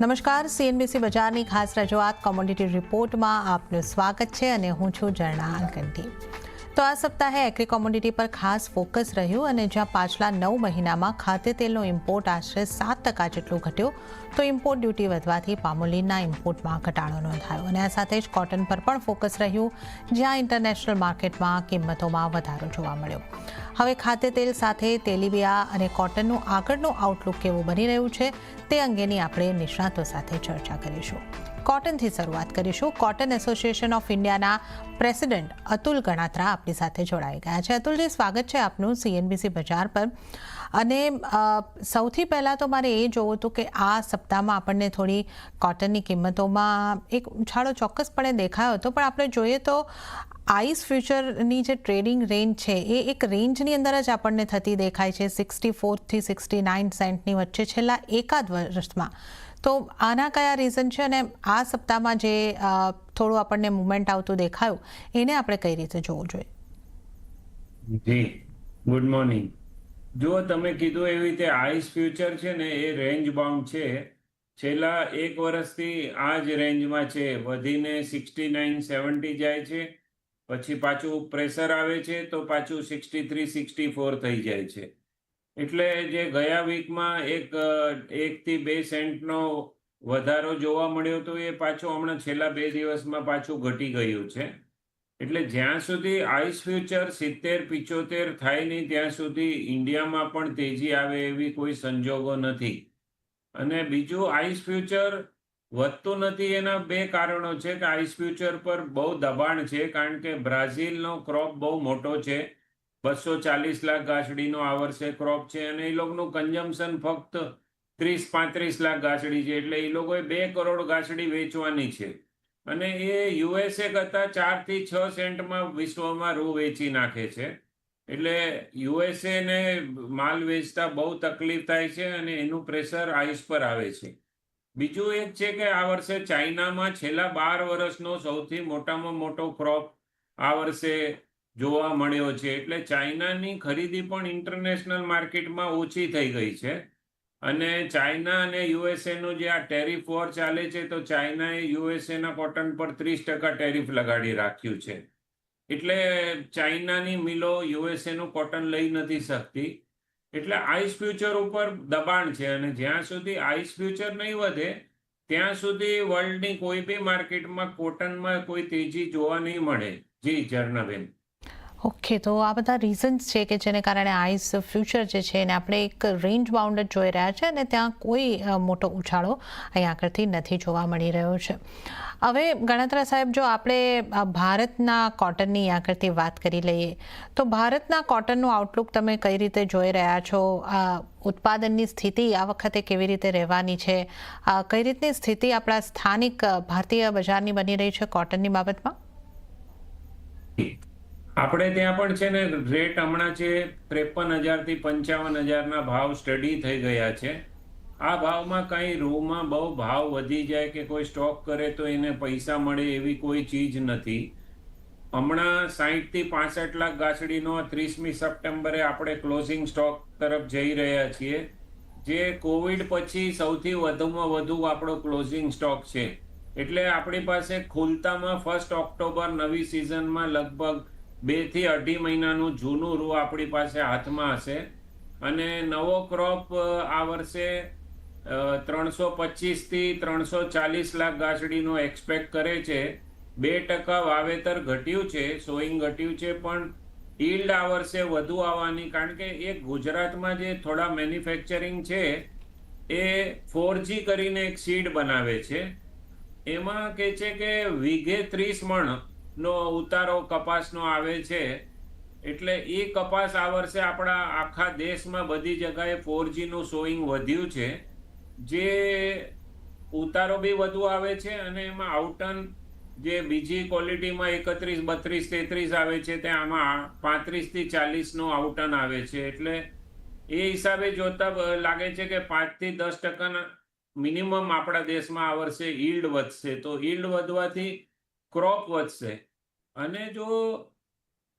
નમસ્કાર. સીએનબીસી બજારની ખાસ રજૂઆત કોમોડિટી રિપોર્ટમાં આપનું સ્વાગત છે અને હું છું ઝરણા અલકંઠી તો આ સપ્તાહે એગ્રી કોમોડિટી પર ખાસ ફોકસ રહ્યું અને જ્યાં પાછલા નવ મહિનામાં ખાદ્ય તેલનો ઇમ્પોર્ટ આશરે સાત ટકા જેટલો ઘટ્યો, તો ઇમ્પોર્ટ ડ્યુટી વધવાથી પામોલીનના ઇમ્પોર્ટમાં ઘટાડો નોંધાયો અને આ સાથે જ કોટન પર પણ ફોકસ રહ્યું, જ્યાં ઇન્ટરનેશનલ માર્કેટમાં કિંમતોમાં વધારો જોવા મળ્યો. હવે ખાદ્ય તેલ સાથે તેલીબિયા અને કોટનનું આગળનું આઉટલુક કેવું બની રહ્યું છે તે અંગેની આપણે નિષ્ણાતો સાથે ચર્ચા કરીશું. કોટનથી શરૂઆત કરીશું. કોટન એસોસિએશન ઓફ ઇન્ડિયાના પ્રેસિડેન્ટ અતુલ ગણાત્રા આપણી સાથે જોડાઈ ગયા છે. અતુલજી, સ્વાગત છે આપનું સીએનબીસી બજાર પર. અને સૌથી પહેલાં તો મારે એ જોવું હતું કે આ સપ્તાહમાં આપણને થોડી કોટનની કિંમતોમાં એક ઉછાળો ચોક્કસપણે દેખાયો હતો. પણ આપણે જોઈએ તો આઈસ ફ્યુચરની જે ટ્રેડિંગ રેન્જ છે, એ એક રેન્જની અંદર જ આપણને થતી દેખાય છે, સિક્સટી ફોરથી સિક્સટી નાઇન સેન્ટની વચ્ચે છેલ્લા એકાદ વર્ષમાં. તો આના કયા રીઝન છે અને આ સપ્તાહમાં જે થોડું આપણને મુવમેન્ટ આવતું દેખાયું, એને આપણે કઈ રીતે જોવું જોઈએ? જી ગુડ મોર્નિંગ જો તમે કીધું એવી રીતે આઈસ ફ્યુચર છે ને, એ રેન્જ બાઉન્ડ છે. છેલ્લા એક વર્ષથી આ જ રેન્જમાં છે. વધીને સિક્સટી નાઇન સેવન્ટી જાય છે. પછી પાછું પ્રેશર આવે છે તો પાછું સિક્સટી થ્રી સિક્સટી ફોર થઈ જાય છે. એટલે જે ગયા વીકમાં એક એકથી બે સેન્ટનો વધારો જોવા મળ્યો તો એ પાછું હમણાં છેલ્લા બે દિવસમાં પાછું ઘટી ગયું છે. એટલે જ્યાં સુધી આઈસ ફ્યુચર સિત્તેર, પિચોતેર થાય નહીં, ત્યાં સુધી ઇન્ડિયામાં પણ તેજી આવે એવી કોઈ સંજોગો નથી. અને બીજું આઈસ ફ્યુચર વધતું નથી એના બે કારણો છે કે આઈસ ફ્યુચર પર બહુ દબાણ છે, કારણ કે બ્રાઝિલનો ક્રોપ બહુ મોટો છે. બસો ચાલીસ લાખ ગાંસડીનો આ વર્ષે ક્રોપ છે અને એ લોકોનું કન્ઝમ્પશન ફક્ત ત્રીસ પાંત્રીસ લાખ ગાંસડી છે, એટલે એ લોકોએ બે કરોડ ગાંસડી વેચવાની છે. અને એ યુએસએ કરતાં ચારથી છ સેન્ટમાં વિશ્વમાં રૂ વેચી નાખે છે. એટલે યુએસએને માલ વેચતા બહુ તકલીફ થાય છે અને એનું પ્રેશર આઈસ પર આવે છે. બીજું એક છે કે આ વર્ષે ચાઇનામાં છેલ્લા બાર વર્ષનો સૌથી મોટામાં મોટો ક્રોપ આ વર્ષે જોવા મળ્યો છે. એટલે ચાઇનાની ખરીદી પણ ઇન્ટરનેશનલ માર્કેટમાં ઓછી થઈ ગઈ છે. અને ચાઇના અને યુએસએનું જે આ ટેરિફ વોર ચાલે છે, તો ચાઇનાએ યુએસએના કોટન પર ત્રીસ ટકા ટેરિફ લગાડી રાખ્યું છે. એટલે ચાઇનાની મિલો યુએસએનું કોટન લઈ નથી શકતી. એટલે આઈસ ફ્યુચર ઉપર દબાણ છે અને જ્યાં સુધી આઈસ ફ્યુચર નહીં વધે, ત્યાં સુધી વર્લ્ડની કોઈ બી માર્કેટમાં કોટનમાં કોઈ તેજી જોવા નહીં મળે. જી ઝરણાબેન ઓકે, તો આ બધા રીઝન્સ છે કે જેને કારણે આઈસ ફ્યુચર જે છે એને આપણે એક રેન્જ બાઉન્ડ જોઈ રહ્યા છે અને ત્યાં કોઈ મોટો ઉછાળો અહીં આગળથી નથી જોવા મળી રહ્યો છે. હવે ગણતરા સાહેબ, જો આપણે ભારતના કોટનની આગળથી વાત કરી લઈએ, તો ભારતના કોટનનું આઉટલુક તમે કઈ રીતે જોઈ રહ્યા છો? ઉત્પાદનની સ્થિતિ આ વખતે કેવી રીતે રહેવાની છે? કઈ રીતની સ્થિતિ આપણા સ્થાનિક ભારતીય બજારની બની રહી છે કોટનની બાબતમાં? આપણે ત્યાં પણ છે ને, રેટ હમણાં છે ત્રેપન હજારથી પંચાવન હજારના ભાવ સ્ટડી થઈ ગયા છે. આ ભાવમાં કંઈ રૂમાં બહુ ભાવ વધી જાય કે કોઈ સ્ટોક કરે તો એને પૈસા મળે એવી કોઈ ચીજ નથી. હમણાં સાહીઠથી પાસઠ લાખ ગાછડીનો ત્રીસમી સપ્ટેમ્બરે આપણે ક્લોઝિંગ સ્ટોક તરફ જઈ રહ્યા છીએ. જે કોવિડ પછી સૌથી વધુમાં વધુ આપણો ક્લોઝિંગ સ્ટોક છે. એટલે આપણી પાસે ખુલતામાં ફર્સ્ટ ઓક્ટોબર નવી સિઝનમાં લગભગ બેથી અઢી મહિનાનું જૂનું રૂ આપણી પાસે હાથમાં હશે. અને નવો ક્રોપ આ વર્ષે ત્રણસો પચીસથી ત્રણસો ચાલીસ લાખ ગાસડીનો એક્સપેક્ટ કરે છે. બે ટકા વાવેતર ઘટ્યું છે સોઈંગ ઘટ્યું છે, પણ ઇલ્ડ આ વર્ષે વધુ આવવાની કારણ કે એ ગુજરાતમાં જે થોડા મેન્યુફેક્ચરિંગ છે, એ ફોરજી કરીને એક સીડ બનાવે છે. એમાં કે છે કે વીઘે ત્રીસ મણનો ઉતારો કપાસનો આવે છે. એટલે એ કપાસ આ વર્ષે આપણા આખા દેશમાં બધી જગાએ ફોરજીનું સોઈંગ વધ્યું છે. જે ઉતારો બી વધુ આવે છે અને એમાં આઉટન જે બીજી ક્વોલિટીમાં એકત્રીસ, બત્રીસ, તેત્રીસ આવે છે, તે આમાં પાંત્રીસથી ચાલીસનું ચાલીસ આઉટન આવે છે. એટલે એ હિસાબે જોતા લાગે છે કે પાંચથી દસ ટકાના મિનિમમ આપણા દેશમાં આ વર્ષે ઈલ્ડ વધશે. તો ઈલ્ડ વધવાથી ક્રોપ વધશે. અને જો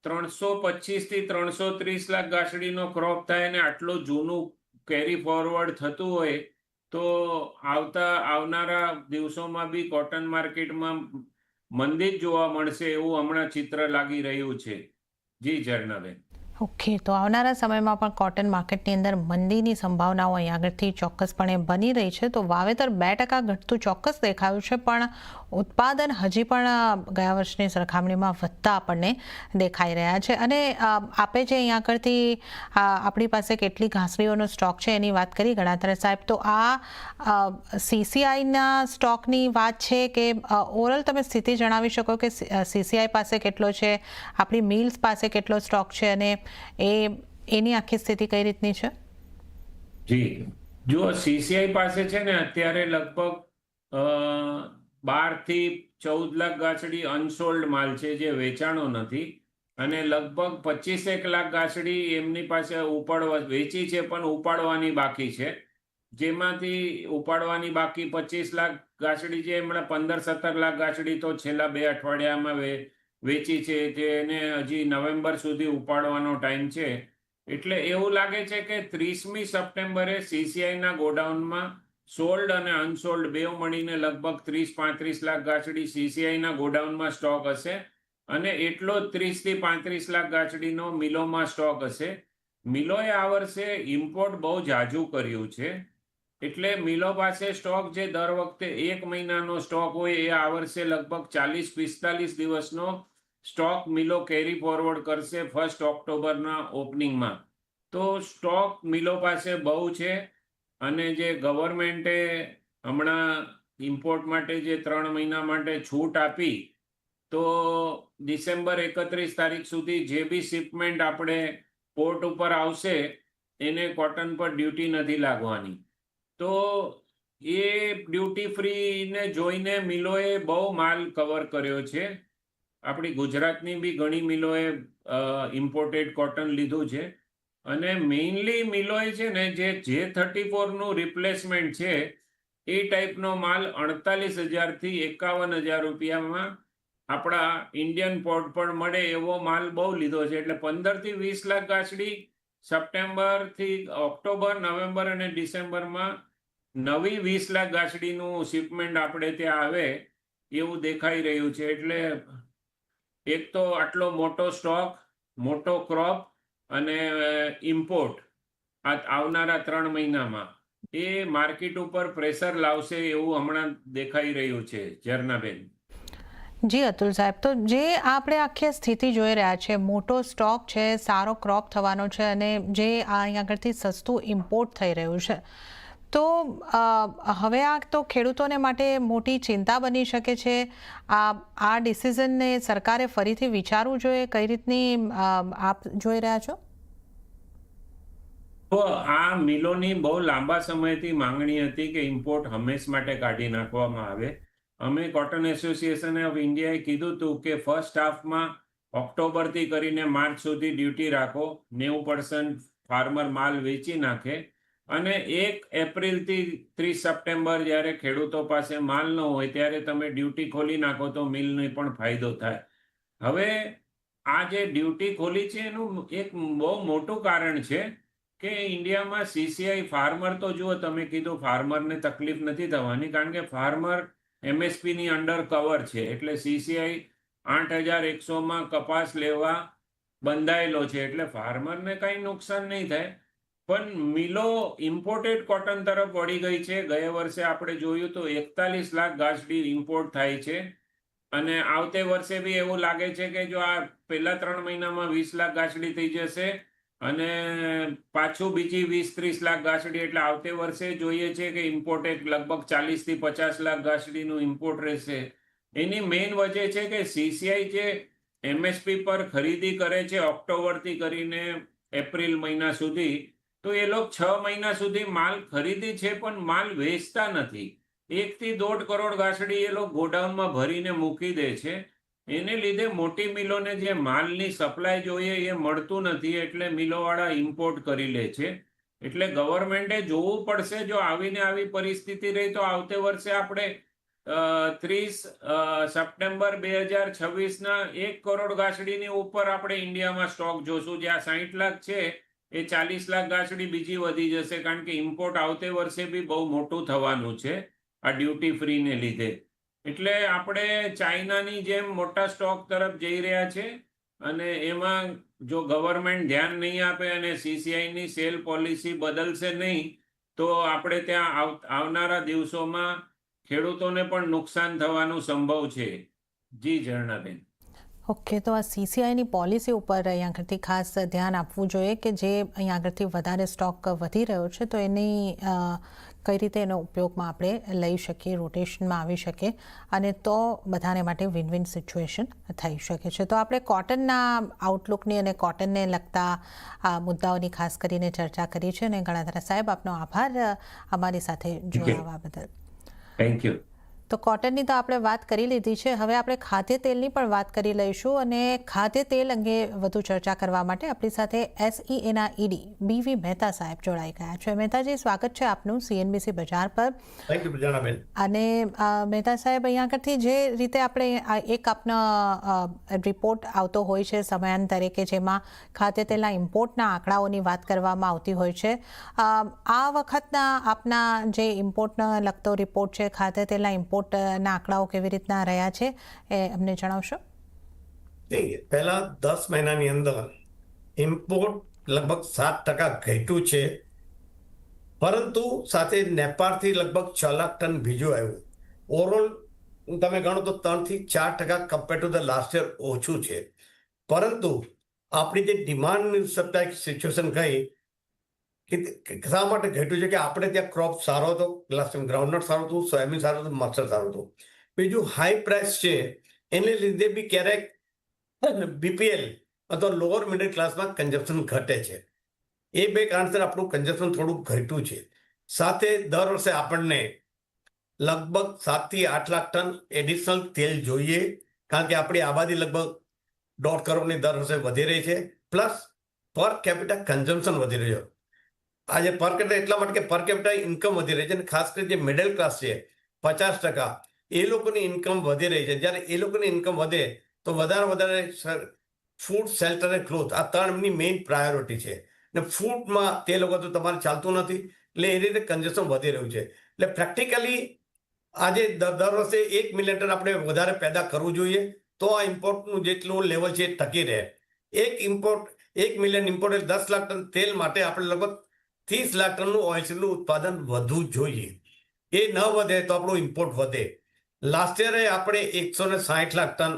ત્રણસો પચીસથી ત્રણસો ત્રીસ લાખ ગાસડીનો ક્રોપ થાય અને આટલું જૂનું કેરી ફોરવર્ડ થતું હોય તો આવતા, આવનારા દિવસોમાં બી કોટન માર્કેટમાં મંદી જોવા મળશે એવું હમણાં ચિત્ર લાગી રહ્યું છે. જી ઝરણાબેન ઓકે, તો આવનારા સમયમાં પણ કોટન માર્કેટની અંદર મંદીની સંભાવનાઓ અહીં આગળથી ચોક્કસપણે બની રહી છે. તો વાવેતર બે ટકા ઘટતું ચોક્કસ દેખાયું છે, પણ ઉત્પાદન હજી પણ ગયા વર્ષની સરખામણીમાં વધતા આપણને દેખાઈ રહ્યા છે. અને આપે જે અહીં આગળથી આપણી પાસે કેટલી ઘાસડીઓનો સ્ટોક છે એની વાત કરી ગણાત્ર સાહેબ, તો આ સીસીઆઈના સ્ટોકની વાત છે કે ઓવરઓલ તમે સ્થિતિ જણાવી શકો કે સીસીઆઈ પાસે કેટલો છે, આપણી મિલ્સ પાસે કેટલો સ્ટોક છે અને એ એની આખી સ્થિતિ કઈ રીતની છે? જી. જુઓ સીસીઆઈ પાસે છે ને, અત્યારે લગભગ બારથી ચૌદ લાખ ગાંસડી અનસોલ્ડ માલ છે જે વેચાણો નથી. અને લગભગ પચીસેક લાખ ગાંસડી એમની પાસે ઉપાડવા, વેચી છે પણ ઉપાડવાની બાકી છે. જેમાંથી ઉપાડવાની બાકી પચીસ લાખ ગાંસડી છે, એમણે પંદર સત્તર લાખ ગાંસડી તો છેલ્લા બે અઠવાડિયામાં વેચી છે જેને હજી નવેમ્બર સુધી ઉપાડવાનો ટાઈમ છે. એટલે એવું લાગે છે કે ત્રીસમી સપ્ટેમ્બરે સીસીઆઈના ગોડાઉનમાં સોલ્ડ અને અનસોલ્ડ બે મળીને લગભગ ત્રીસ પાંત્રીસ લાખ ગાંસડી સીસીઆઈના ગોડાઉનમાં સ્ટોક હશે અને એટલો જ ત્રીસથી પાંત્રીસ લાખ ગાંસડીનો મિલોમાં સ્ટોક હશે. મિલોએ આ વર્ષે ઇમ્પોર્ટ બહુ જાજુ કર્યું છે. એટલે મિલો પાસે સ્ટોક જે દર વખતે એક મહિનાનો સ્ટોક હોય એ આ વર્ષે લગભગ ચાલીસ પિસ્તાલીસ દિવસનો સ્ટોક મિલો કેરી ફોરવર્ડ કરશે ફર્સ્ટ ઓક્ટોબરના ઓપનિંગમાં તો સ્ટોક મિલો પાસે બહુ છે અને જે ગવર્મેન્ટે હમણાં ઇમ્પોર્ટ માટે જે ત્રણ મહિના માટે છૂટ આપી, તો ડિસેમ્બર એકત્રીસ તારીખ સુધી જે બી શિપમેન્ટ આપણે પોર્ટ ઉપર આવશે, એને કોટન પર ડ્યુટી નથી લાગવાની. તો એ ડ્યુટી ફ્રીને જોઈને મિલોએ બહુ માલ કવર કર્યો છે. આપણી ગુજરાતની બી ઘણી મિલોએ ઇમ્પોર્ટેડ કોટન લીધું છે. અને મેઇનલી મિલોએ છે ને, જે જે થર્ટી ફોરનું રિપ્લેસમેન્ટ છે, એ ટાઈપનો માલ અડતાલીસ હજારથી એકાવન હજાર રૂપિયામાં આપણા ઇન્ડિયન પોર્ટ પર મળે એવો માલ બહુ લીધો છે. એટલે પંદરથી વીસ લાખ ગાછડી સપ્ટેમ્બરથી ઓક્ટોબર, નવેમ્બર અને ડિસેમ્બરમાં નવી વીસ લાખ ગાછડીનું શિપમેન્ટ આપણે ત્યાં આવે એવું દેખાઈ રહ્યું છે. એટલે એક તો આટલો મોટો સ્ટોક મોટો ક્રોપ અને ઇમ્પોર્ટ આ આવનારા ત્રણ મહિનામાં. એ માર્કેટ ઉપર પ્રેશર લાવશે એવું હમણાં દેખાઈ રહ્યું છે, ઝરનાબેન. જી, અતુલ સાહેબ, તો જે આપણે આખી સ્થિતિ જોઈ રહ્યા છે, મોટો સ્ટોક છે, સારો ક્રોપ થવાનો છે અને જે આ અહીં આગળથી સસ્તું ઇમ્પોર્ટ થઈ રહ્યું છે. તો હવે આ તો ખેડૂતોને માટે મોટી ચિંતા બની શકે છે. આ આ ડિસિઝનને સરકારે ફરીથી વિચારવું જોઈએ. કઈ રીતની આપ જોઈ રહ્યા છો? તો આ મિલોની બહુ લાંબા સમયથી માંગણી હતી કે ઇમ્પોર્ટ હંમેશ માટે કાઢી નાખવામાં આવે. અમે કોટન એસોસિએશન ઓફ ઇન્ડિયાએ કીધું હતું કે ફર્સ્ટ હાફમાં ઓક્ટોબરથી કરીને માર્ચ સુધી ડ્યુટી રાખો. નેવું પર્સન્ટ ફાર્મર માલ વેચી નાખે. અને એક એપ્રિલથી ત્રીસ સપ્ટેમ્બર જ્યારે ખેડૂતો પાસે માલ ન હોય, ત્યારે તમે ડ્યુટી ખોલી નાખો તો મિલને પણ ફાયદો થાય. હવે આ જે ડ્યુટી ખોલી છે, એનું એક બહુ મોટું કારણ છે કે ઇન્ડિયામાં સીસીઆઈ ફાર્મર તો જુઓ, તમે કીધું ફાર્મરને તકલીફ નથી થવાની, કારણ કે ફાર્મર એમએસપીની અંડર કવર છે. એટલે સીસીઆઈ આઠ હજાર એકસોમાં કપાસ લેવા બંધાયેલો છે, એટલે ફાર્મરને કંઈ નુકસાન નહીં થાય. પણ મિલો ઇમ્પોર્ટેડ કોટન તરફ વળી ગઈ છે. ગયા વર્ષે આપણે જોયું તો એકતાલીસ લાખ ગાસડી ઇમ્પોર્ટ થાય છે. અને આવતે વર્ષે બી એવું લાગે છે કે જો આ પહેલા ત્રણ મહિનામાં વીસ લાખ ગાંસડી થઈ જશે અને પાછું બીજી વીસ ત્રીસ લાખ ગાસડી એટલે આવતે વર્ષે જોઈએ છે કે ઇમ્પોર્ટેડ લગભગ ચાલીસથી પચાસ લાખ ગાસડીનું ઇમ્પોર્ટ રહેશે. એની મેઇન વજહ છે કે સીસીઆઈ જે એમએસપી પર ખરીદી કરે છે, ઓક્ટોબરથી કરીને એપ્રિલ મહિના સુધી તો એ લોકો છ મહિના સુધી માલ ખરીદી છે, પણ માલ વેચતા નથી. એકથી દોઢ કરોડ ગાંસડી એ લોકો ગોડાઉનમાં ભરીને મૂકી દે છે. એને લીધે મોટી મિલોને જે માલની સપ્લાય જોઈએ એ મળતું નથી, એટલે મિલોવાળા ઇમ્પોર્ટ કરી લે છે. એટલે ગવર્મેન્ટે જોવું પડશે, જો આવીને આવી પરિસ્થિતિ રહી તો આવતે વર્ષે આપણે ત્રીસ સપ્ટેમ્બર બે હજાર છવ્વીસના એક કરોડ ગાસડીની ઉપર આપણે ઇન્ડિયામાં સ્ટોક જોશું. જે આ સાહીઠ લાખ છે એ ચાલીસ લાખ ગાંસડી બીજી વધી જશે કારણ કે ઇમ્પોર્ટ આવતે વર્ષે બી બહુ મોટું થવાનું છે આ ડ્યુટી ફ્રીને લીધે. એટલે આપણે ચાઇનાની જેમ મોટા સ્ટોક તરફ જઈ રહ્યા છે અને એમાં જો ગવર્મેન્ટ ધ્યાન નહીં આપે અને સીસીઆઈની સેલ પોલિસી બદલશે નહીં, તો આપણે ત્યાં આવનારા દિવસોમાં ખેડૂતોને પણ નુકસાન થવાનું સંભવ છે. જી ઝરણાબેન. ઓકે તો આ સીસીઆઈની પોલિસી ઉપર અહીંયા આગળથી ખાસ ધ્યાન આપવું જોઈએ કે જે અહીંયા આગળથી વધારે સ્ટોક વધી રહ્યો છે તો એની કઈ રીતે એનો ઉપયોગમાં આપણે લઈ શકીએ રોટેશનમાં આવી શકે અને તો બધાને માટે વિન વિન સિચ્યુએશન થઈ શકે છે. તો આપણે કોટનના આઉટલુકની અને કોટનને લગતા આ મુદ્દાઓની ખાસ કરીને ચર્ચા કરી છે અને ગણાધરા સાહેબ આપનો આભાર અમારી સાથે જોડાવા બદલ. થેન્ક યુ તો કોટનની તો આપણે વાત કરી લીધી છે. હવે આપણે ખાદ્ય તેલની પણ વાત કરી લઈશું અને ખાદ્ય તેલ અંગે વધુ ચર્ચા કરવા માટે આપણી સાથે એસઈએના ઈડી બીવી મહેતા સાહેબ જોડાઈ ગયા છે. મહેતાજી સ્વાગત છે આપનું સીએનબીસી બજાર પર. અને મહેતા સાહેબ અહીંયા આગળથી જે રીતે આપણે એક આપનો રિપોર્ટ આવતો હોય છે સમયાંતરે કે જેમાં ખાદ્ય તેલના ઇમ્પોર્ટના આંકડાઓની વાત કરવામાં આવતી હોય છે. આ વખતના આપના જે ઇમ્પોર્ટને લગતો રિપોર્ટ છે ખાદ્ય તેલના ઇમ્પોર્ટના આંકડાઓ કેવી રીતના રહ્યા છે એ અમને જણાવશો. પહેલા દસ મહિનાની અંદર ઇમ્પોર્ટ લગભગ સાત ટકા ઘટ્યું છે. પરંતુ સાથે નેપાળથી લગભગ છ લાખ ટન બીજું આવ્યું. ઓવરઓલ તમે ગણો તો ત્રણથી ચાર ટકા compare to the last year ઓછું છે. પરંતુ આપણી જે ડિમાન્ડ સપ્લાય સિચ્યુએશન ગઈ કે શા માટે ઘટ્યું છે કે આપણે ત્યાં ક્રોપ સારો હતો ટાઈમ ગ્રાઉન્ડનટ સારું હતું સોયાબીન સારું હતું મસ્ટર્ડ સારું હતું. બીજું હાઈ પ્રાઇસ છે, એને લીધે બી ક્યારેક બીપીએલ અથવા લોઅર મિડલ ક્લાસમાં કન્ઝપ્શન ઘટે છે. એ બે કારણસર આપણું કન્ઝપ્શન થોડું ઘટ્યું છે. સાથે દર વર્ષે આપણને લગભગ સાતથી આઠ લાખ ટન એડિશનલ તેલ જોઈએ, કારણ કે આપણી આબાદી લગભગ દોઢ કરોડની દર વર્ષે વધી રહી છે. પ્લસ પર કેપિટા કન્ઝમ્પશન વધી રહ્યો. આજે પર કેપિટા એટલા માટે કે પર કેપિટા ઇન્કમ વધી રહી છે અને ખાસ કરીને જે મિડલ ક્લાસ છે, પચાસ ટકા, એ લોકોની ઇન્કમ વધી રહી છે. જ્યારે એ લોકોની ઇન્કમ વધે, તો વધારે વધારે ફૂડ શેલ્ટર અને ક્લોથ આ ત્રણ એમની મેઇન પ્રાયોરિટી છે. ને ફૂડમાં તે લોકો તો તમારે ચાલતું નથી, એટલે એ રીતે કન્ઝમ્પશન વધી રહ્યું છે. એટલે પ્રેક્ટિકલી આજે દર દર વર્ષે એક મિલિયન ટન આપણે વધારે પેદા કરવું જોઈએ, તો આ ઇમ્પોર્ટનું જેટલું લેવલ છે એ ટકી રહે. એક ઇમ્પોર્ટ એક મિલિયન ઇમ્પોર્ટ દસ લાખ ટન તેલ માટે આપણે લગભગ ત્રીસ લાખ ટનનું ઓઇલસીડનું ઉત્પાદન વધવું જોઈએ. એ ન વધે તો આપણું ઇમ્પોર્ટ વધે. લાસ્ટ યરે આપણે એકસો ને સાહીઠ લાખ ટન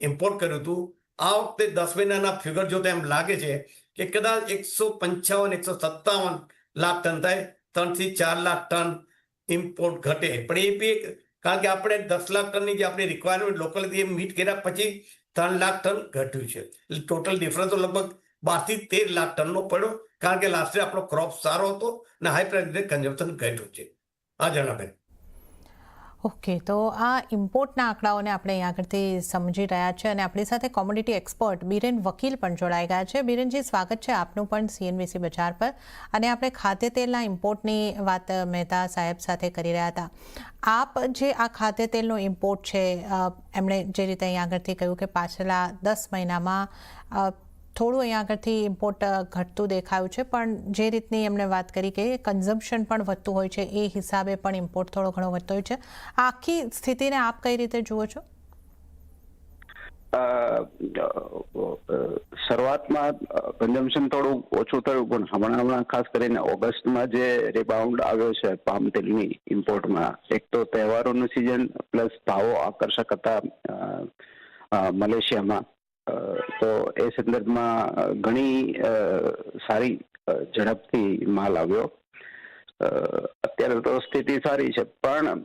ઇમ્પોર્ટ કર્યું હતું. આ વખતે દસ મહિનાના ફિગર જોતા એમ લાગે છે કે કદાચ એકસો પંચાવન, એકસો સત્તાવન લાખ ટન થાય, ત્રણથી ચાર લાખ ટન ઇમ્પોર્ટ ઘટે. પણ એ બી કારણ કે આપણે દસ લાખ ટનની જે આપણી રિક્વાયરમેન્ટ લોકલ એ મીટ કર્યા પછી ત્રણ લાખ ટન ઘટ્યું છે. એટલે ટોટલ ડિફરન્સ તો લગભગ બારથી તેર લાખ ટનનો પડ્યો. કારણ કે લાસ્ટ આપણો ક્રોપ સારો હતો અને હાઈ પ્રાઇસ કન્ઝમ્પશન ઘટ્યું છે. આ જણાબેન ઓકે, તો આ ઇમ્પોર્ટના આંકડાઓને આપણે અહીંયા આગળથી સમજી રહ્યા છે અને આપણી સાથે કોમોડિટી એક્સપર્ટ બિરેન વકીલ પણ જોડાઈ ગયા છે. બિરેનજી, સ્વાગત છે આપનું પણ સીએનબીસી બજાર પર. અને આપણે ખાદ્ય તેલના ઇમ્પોર્ટની વાત મહેતા સાહેબ સાથે કરી રહ્યા હતા. આપ જે આ ખાદ્ય તેલનો ઇમ્પોર્ટ છે એમણે જે રીતે અહીંયા આગળથી કહ્યું કે પાછલા દસ મહિનામાં થોડું અહીંયા આગળથી ઇમ્પોર્ટ ઘટતું દેખાયું છે, પણ જે રીતની એમણે વાત કરી કે કન્ઝમ્પશન પણ વધતું હોય છે, એ હિસાબે પણ ઇમ્પોર્ટ થોડો ઘણો વધતો હોય છે. આખી સ્થિતિને આપ કઈ રીતે જુઓ છો? શરૂઆતમાં કન્ઝમ્પશન થોડું ઓછું થયું, પણ હમણાં હમણાં ખાસ કરીને ઓગસ્ટમાં જે રિબાઉન્ડ આવ્યો છે, પામ તેલની ઇમ્પોર્ટમાં એક તો તહેવારોનું સિઝન પ્લસ ભાવો આકર્ષક હતા મલેશિયામાં. તો એ સંદર્ભમાં ઘણી સારી ઝડપથી માલ આવ્યો. અત્યારે તો સ્થિતિ સારી છે, પણ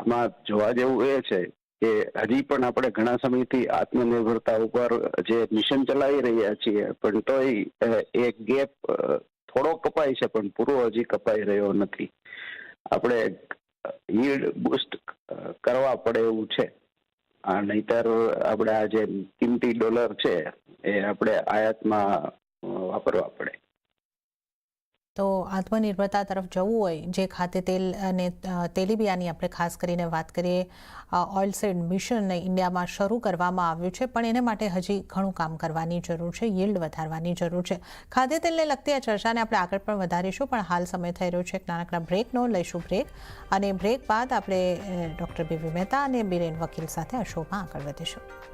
આમાં જોવા જેવું એ છે કે હજી પણ આપણે ઘણા સમયથી આત્મનિર્ભરતા ઉપર જે મિશન ચલાવી રહ્યા છીએ, પણ તોય એ ગેપ થોડો કપાય છે, પણ પૂરો હજી કપાઈ રહ્યો નથી. આપણે યીલ્ડ બુસ્ટ કરવા પડે એવું છે. આ નહીતર આપણે આ જે કિંમતી ડોલર છે એ આપણે આયાતમાં વાપરવા પડે. તો આત્મનિર્ભરતા તરફ જવું હોય, જે ખાતે તેલ અને તેલીબિયાની આપણે ખાસ કરીને વાત કરીએ ઓઇલસીડ મિશન ઇન્ડિયામાં શરૂ કરવામાં આવ્યું છે, પણ એને માટે હજી ઘણું કામ કરવાની જરૂર છે, યીલ્ડ વધારવાની જરૂર છે. ખાદ્ય તેલને લગતી આ ચર્ચાને આપણે આગળ પણ વધારીશું, પણ હાલ સમય થઈ રહ્યો છે, એક નાનકડા બ્રેકનો લઈશું બ્રેક અને બ્રેક બાદ આપણે ડૉક્ટર બીબી મહેતા અને બિરેન વકીલ સાથે આ શોમાં આગળ વધીશું.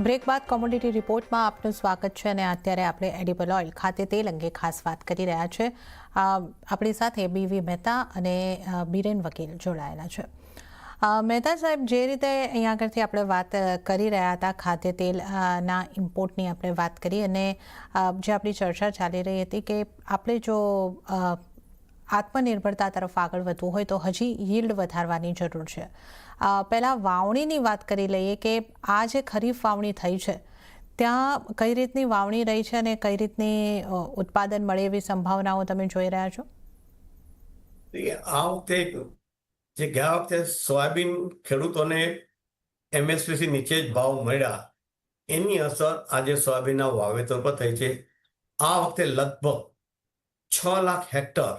બ્રેક બાદ કોમોડિટી રિપોર્ટમાં આપનું સ્વાગત છે અને અત્યારે આપણે એડિબલ ઓઇલ ખાતે તેલ અંગે ખાસ વાત કરી રહ્યા છે. આપણી સાથે બીવી મહેતા અને બિરેન વકીલ જોડાયેલા છે. મહેતા સાહેબ, જે રીતે અહીંયા આગળથી આપણે વાત કરી રહ્યા હતા ખાદ્ય તેલના ઇમ્પોર્ટની આપણે વાત કરી અને જે આપણી ચર્ચા ચાલી રહી હતી કે આપણે જો આત્મનિર્ભરતા તરફ આગળ વધવું હોય તો હજી યીલ્ડ વધારવાની જરૂર છે. પહેલાં વાવણીની વાત કરી લઈએ કે આ જે ખરીફ વાવણી થઈ છે, ત્યાં કઈ રીતની વાવણી રહી છે અને કઈ રીતની ઉત્પાદન મળે એવી સંભાવનાઓ તમે જોઈ રહ્યા છો? આ વખતે જે ગયા વખતે સોયાબીન ખેડૂતોને એમએસપીસી નીચે જ ભાવ મળ્યા, એની અસર આજે સોયાબીનના વાવેતર પર થઈ છે. આ વખતે લગભગ છ લાખ હેક્ટર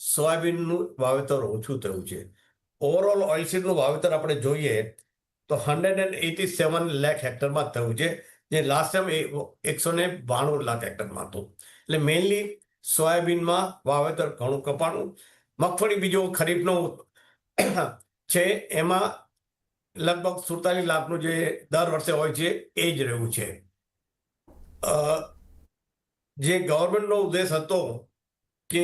સોયાબીનનું વાવેતર ઓછું થયું છે. ઓવરઓલ ઓઇલસીડનું વાવેતર આપણે જોઈએ તો hundred and eighty seven lakh હેક્ટરમાં થયું છે, જે લાસ્ટ ટાઈમ એકસો ને બાણું લાખ હેક્ટરમાં હતું. એટલે મેઇનલી સોયાબીનમાં વાવેતર ઘણું કપાણું. મગફળી બીજો ખરીફનો છે, એમાં લગભગ સુડતાલીસ લાખનું જે દર વર્ષે હોય છે, એ જ રહ્યું છે. જે ગવર્મેન્ટનો ઉદ્દેશ હતો કે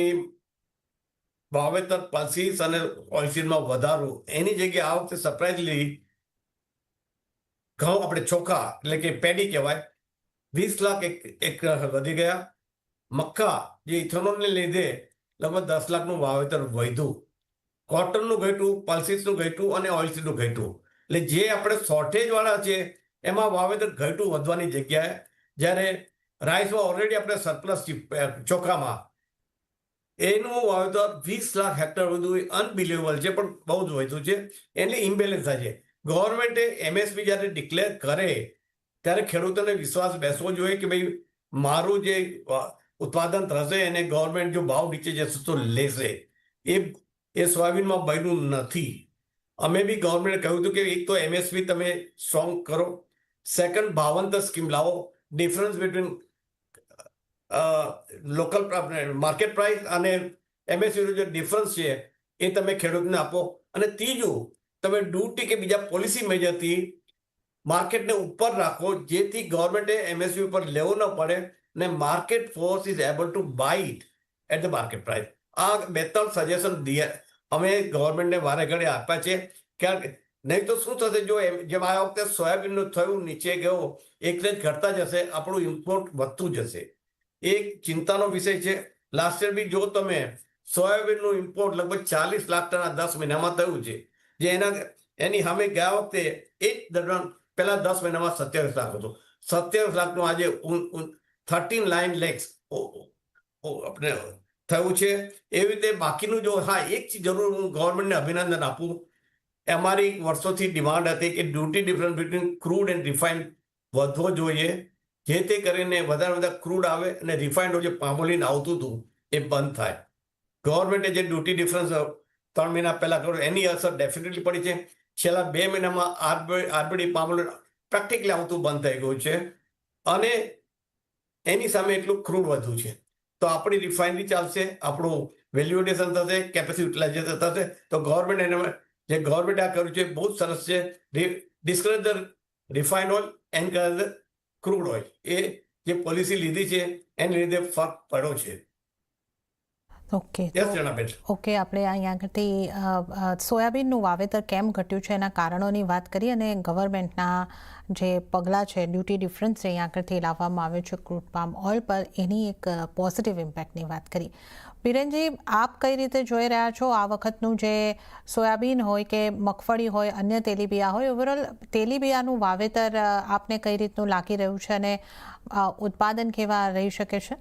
વાવેતર પલ્સીસ અને ઓઇલસીડમાં વધારો, એની જગ્યાએ આ વખતે સરપ્રાઇઝલી ઘઉં આપણે ચોખા એટલે કે પેડી કહેવાય, વીસ લાખ એક એક વધી ગયા. મક્કા જે ઇથેનોલને લીધે લગભગ દસ લાખનું વાવેતર વધ્યું. કોટનનું ઘટ્યું, પલ્સીસનું ઘટ્યું અને ઓઇલસીડનું ઘટ્યું. એટલે જે આપણે શોર્ટેજવાળા છે, એમાં વાવેતર ઘટ્યું વધવાની જગ્યાએ. જ્યારે રાઈસમાં ઓલરેડી આપણે સરપ્લસ ચોખામાં એનું વાવેતર વીસ લાખ હેક્ટર વધુ અનબિલીવેબલ છે, પણ બહુ જ વધુ છે. એટલે ઇમ્બેલેન્સ થાય છે. ગવર્મેન્ટે એમએસપી જ્યારે ડિક્લેર કરે, ત્યારે ખેડૂતોને વિશ્વાસ બેસવો જોઈએ કે ભાઈ, મારું જે ઉત્પાદન થશે એને ગવર્મેન્ટ જો ભાવ નીચે જશે તો લેશે. એ એ સોયાબીનમાં બન્યું નથી. અમે બી ગવર્મેન્ટે કહ્યું હતું કે એક તો એમએસપી તમે સ્ટ્રોંગ કરો. સેકન્ડ ભાવંતર સ્કીમ લાવો. Difference between local market price અને એમએસપી જે ડિફરન્સ છે, એ તમે ખેડૂતને આપો. અને ત્રીજું, તમે ડ્યુટી કે બીજા પોલિસી મેજરથી માર્કેટને ઉપર રાખો, જેથી ગવર્મેન્ટે એમએસયુ ઉપર લેવો ન પડે ને market force is able to buy at the market price આ બે ત્રણ સજેશન અમે ગવર્મેન્ટને વારે ઘડે આપ્યા છે. કારણ કે નહીં તો શું થશે? જો જેમ આ વખતે સોયાબીનનું થયું, નીચે ગયો એટલે જ ઘટતા જશે, આપણું ઇમ્પોર્ટ વધતું જશે. એક ચિંતાનો વિષય છે. લાસ્ટ યર બી જો તમે સોયાબીનનું ઇમ્પોર્ટ લગભગ ચાલીસ લાખ ટના દસ મહિનામાં થયું છે. જે એના એની સામે ગયા વખતે એ જ દરમિયાન પહેલા દસ મહિનામાં સત્યાવીસ લાખ હતો. સત્યાવીસ લાખનું આજે થર્ટીન લાઇન લેક્સ આપણે થયું છે. એવી રીતે બાકીનું જો હા, એક જરૂર હું ગવર્મેન્ટને અભિનંદન આપું. અમારી વર્ષોથી ડિમાન્ડ હતી કે duty difference between crude and refined વધવો જોઈએ. જે તે કરીને વધારે વધારે ક્રૂડ આવે અને રિફાઇન્ડ જે પામોલીન આવતું હતું, એ બંધ થાય. ગવર્મેન્ટે જે ડ્યુટી ડિફરન્સ ત્રણ મહિના પહેલાં કર્યું, એની અસર ડેફિનેટલી પડી છે. છેલ્લા બે મહિનામાં આરબીડી પામોલીન પ્રેક્ટિકલી આવતું બંધ થઈ ગયું છે. અને એની સામે એટલું ક્રૂડ વધુ છે. તો આપણી રિફાઇનરી ચાલશે, આપણું વેલ્યુએશન થશે કેપેસિટી યુટિલાઇઝેશન થશે. તો ગવર્મેન્ટ એને જે ગવર્મેન્ટ આ કર્યું છે, બહુ સરસ છે. Discourage the refine oil and crude oil એ જે પોલિસી લીધી છે એને લીધે ફરક પડ્યો છે. ઓકે ઓકે આપણે અહીંયા આગળથી સોયાબીનનું વાવેતર કેમ ઘટ્યું છે એના કારણોની વાત કરી અને ગવર્મેન્ટના જે પગલાં છે ડ્યુટી ડિફરન્સ અહીંયા આગળથી લાવવામાં આવ્યો છે ક્રૂડ પામ ઓઇલ પર એની એક પોઝિટિવ ઇમ્પેક્ટની વાત કરી. બિરેનજી આપ કઈ રીતે જોઈ રહ્યા છો આ વખતનું જે સોયાબીન હોય કે મગફળી હોય, અન્ય તેલીબિયા હોય? ઓવરઓલ તેલીબિયાનું વાવેતર આપને કઈ રીતનું લાગી રહ્યું છે અને ઉત્પાદન કેવા રહી શકે છે?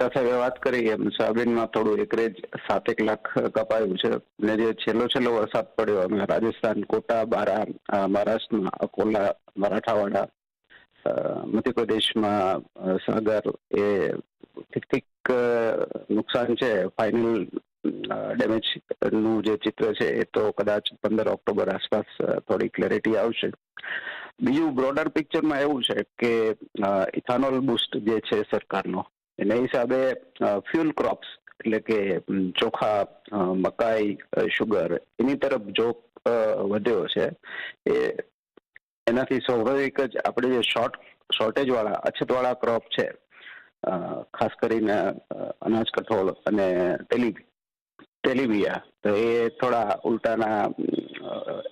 સાહેબ વાત કરી એમ સોયાબીનમાં થોડું એકરેજ સાતેક લાખ કપાયું છે. ને જે છેલ્લો છેલ્લો વરસાદ પડ્યો, અમે રાજસ્થાન, કોટા, બારા મહારાષ્ટ્રમાં અકોલા, મરાઠાવાડા મધ્યપ્રદેશમાં સાગર એ ઠીક ઠીક નુકસાન છે. ફાઇનલ ડેમેજનું જે ચિત્ર છે એ તો કદાચ પંદર ઓક્ટોબર આસપાસ થોડી ક્લેરિટી આવશે. બીજું બ્રોડર પિક્ચરમાં એવું છે કે ઇથાનોલ બુસ્ટ જે છે સરકારનો, એના હિસાબે ફ્યુલ ક્રોપ્સ એટલે કે ચોખા મકાઈ શુગર એની તરફ જો વધ્યો છે, એ એનાથી સ્વાભાવિક જ આપણે જે શોર્ટ શોર્ટેજ વાળા અછત વાળા ક્રોપ છે ખાસ કરીને અનાજ કઠોળ અને તેલી, તેલીબિયા, તો એ થોડા ઉલટાના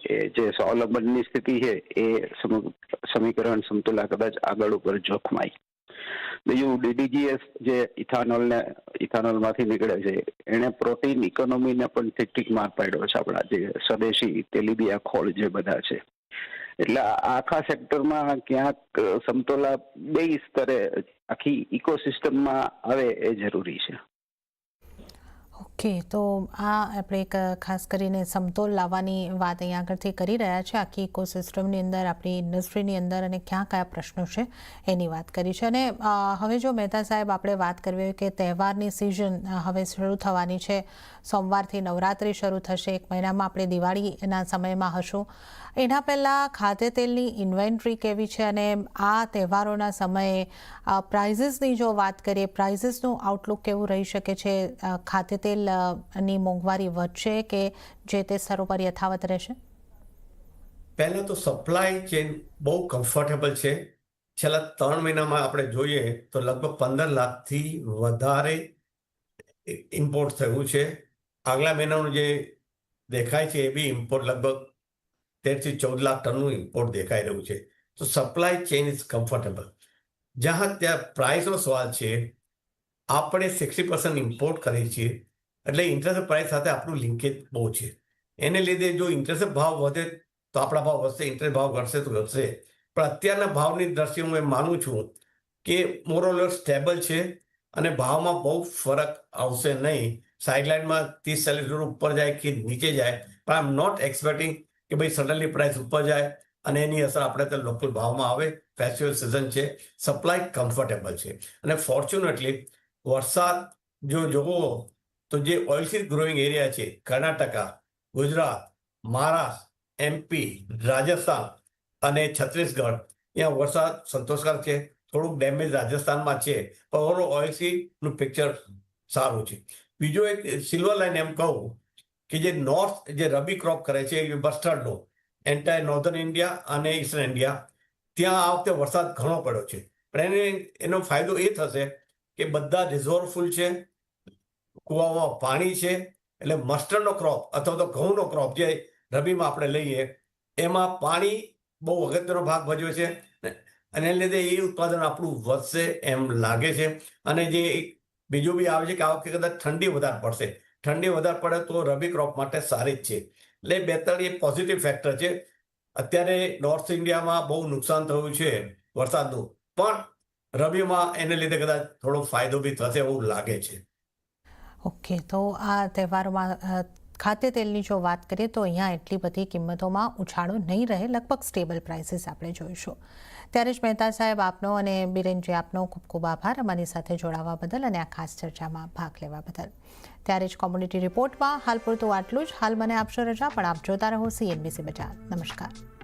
એ જે સ્વાવલંબનની સ્થિતિ છે, એ સમીકરણ સમતુલા કદાચ આગળ ઉપર જોખમાય. બીજું ડીડીજીએસ જે ઇથાનોલને, ઇથાનોલમાંથી નીકળે છે, એણે પ્રોટીન ઇકોનોમીને પણ ઠીક ઠીક માર પાડ્યો છે આપણા જે સ્વદેશી તેલીબિયા ખોળ જે બધા છે. એટલે આખા સેક્ટરમાં ક્યાંક સમતોલા બે સ્તરે આખી ઇકોસિસ્ટમમાં આવે એ જરૂરી છે. ઓકે, તો આ આપણે એક ખાસ કરીને સમતોલ લાવવાની વાત અહીંયા આગળથી કરી રહ્યા છે. આખી ઇકોસિસ્ટમની અંદર, આપણી ઇન્ડસ્ટ્રીની અંદર અને ક્યાં કયા પ્રશ્નો છે એની વાત કરી છે. અને હવે જો મહેતા સાહેબ આપણે વાત કરવી હોય કે તહેવારની સિઝન હવે શરૂ થવાની છે. સોમવારથી નવરાત્રિ શરૂ થશે. એક મહિનામાં આપણે દિવાળીના સમયમાં હશું. એના પહેલાં ખાદ્ય તેલની ઇન્વેન્ટરી કેવી છે અને આ તહેવારોના સમયે પ્રાઇઝીસની જો વાત કરીએ પ્રાઇઝીસનું આઉટલુક કેવું રહી શકે છે? ખાદ્ય તેલની મોંઘવારી વધશે કે જે તે સ્તરો પર યથાવત રહેશે? પહેલાં તો સપ્લાય ચેન બહુ કમ્ફર્ટેબલ છે. છેલ્લા ત્રણ મહિનામાં આપણે જોઈએ તો લગભગ પંદર લાખથી વધારે ઇમ્પોર્ટ થયું છે. આગલા મહિનાનું જે દેખાય છે એ બી ઇમ્પોર્ટ લગભગ તેરથી ચૌદ લાખ ટનનું ઇમ્પોર્ટ દેખાઈ રહ્યું છે. તો સપ્લાય ચેઇન ઇઝ કમ્ફર્ટેબલ જ્યાં ત્યાં પ્રાઇસનો સવાલ છે, આપણે સિક્સટી પર્સન્ટ ઇમ્પોર્ટ કરીએ છીએ, એટલે ઇન્ટરેસ્ટ પ્રાઇસ સાથે આપણું લિંકેજ બહુ છે. એને લીધે જો ઇન્ટરેસ્ટ ભાવ વધે, તો આપણા ભાવ વધશે ઇન્ટરેસ્ટ ભાવ ઘટશે તો ઘટશે. પણ અત્યારના ભાવની દ્રષ્ટિએ હું એ માનું છું કે મોરોલોર સ્ટેબલ છે અને ભાવમાં બહુ ફરક આવશે નહીં. સાઇડલાઇનમાં ત્રીસ ચાલીસ ઉપર જાય કે નીચે જાય, પણ આઈ એમ નોટ એક્સપેક્ટિંગ કે ભાઈ સડનલી પ્રાઇસ ઉપર જાય અને એની અસર આપણે ત્યાં લોકલ ભાવમાં આવે ફેસ્ટિવલ સિઝન છે સપ્લાય કમ્ફર્ટેબલ છે. અને ફોર્ચ્યુનેટલી વરસાદ જો જોવો તો જે ઓઇલસીડ ગ્રોઈંગ એરિયા છે, કર્ણાટકા, ગુજરાત, મહારાષ્ટ્ર એમપી રાજસ્થાન અને છત્તીસગઢ, ત્યાં વરસાદ સંતોષકારક છે. થોડુંક ડેમેજ રાજસ્થાનમાં છે, પણ ઓવરઓલ ઓઇલસીડનું પિક્ચર સારું છે. બીજો એક સિલ્વર લાઈન એમ કહું કે જે નોર્થ જે રબી ક્રોપ કરે છે બસ્ટર્ડનો એન્ટાયર નોર્ધન ઇન્ડિયા અને ઈસ્ટર્ન ઇન્ડિયા ત્યાં આ વખતે વરસાદ ઘણો પડ્યો છે. પણ એને, એનો ફાયદો એ થશે કે બધા રિઝોર્વફુલ છે, કૂવામાં પાણી છે, એટલે મસ્ટર્ડનો ક્રોપ અથવા તો ઘઉંનો ક્રોપ જે રબીમાં આપણે લઈએ, એમાં પાણી બહુ અગત્યનો ભાગ ભજવે છે અને લીધે એ ઉત્પાદન આપણું વધશે એમ લાગે છે. અને જે એક બીજું બી આવે છે કે આ વખતે કદાચ ઠંડી વધારે પડશે ઠંડી વધારે પડે તો રબી ક્રોપ માટે સારી જ છે. એટલે બે ત્રણ એ પોઝિટિવ ફેક્ટર છે. અત્યારે નોર્થ ઇન્ડિયામાં બહુ નુકસાન થયું છે વરસાદનું. પણ રબીમાં એને લીધે કદાચ થોડો ફાયદો બી થશે એવું લાગે છે. ઓકે, તો આ તહેવારોમાં ખાતે તેલની જો વાત કરીએ તો અહીંયા એટલી બધી કિંમતોમાં ઉછાળો નહીં રહે, લગભગ સ્ટેબલ પ્રાઇસીસ આપણે જોઈશું. ત્યારે જ મહેતા સાહેબ આપનો અને બિરેનજી આપનો ખૂબ ખૂબ આભાર. અમારી સાથે જોડાવા બદલ અને આ ખાસ ચર્ચામાં ભાગ લેવા બદલ. ત્યારે જ કોમ્યુનિટી રિપોર્ટમાં હાલ પૂરતું આટલું જ. હાલ મને આપશો રજા, પણ આપ જોતા રહો સીએનબીસી બજાર. નમસ્કાર.